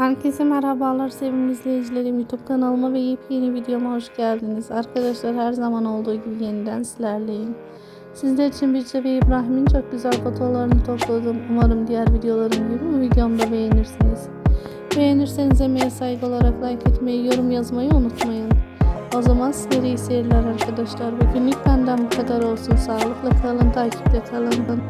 Herkese merhabalar sevgili izleyicilerim. YouTube kanalıma ve yepyeni videoma hoş geldiniz. Arkadaşlar her zaman olduğu gibi yeniden sizlerleyim. Sizler için Birce ve İbrahim'in çok güzel fotoğraflarını topladım. Umarım diğer videolarım gibi bu videomda beğenirsiniz. Beğenirseniz emeğe saygı olarak like etmeyi, yorum yazmayı unutmayın. O zaman sizlere iyi seyirler arkadaşlar. Bugünlük benden bu kadar olsun. Sağlıkla kalın, takipte kalın.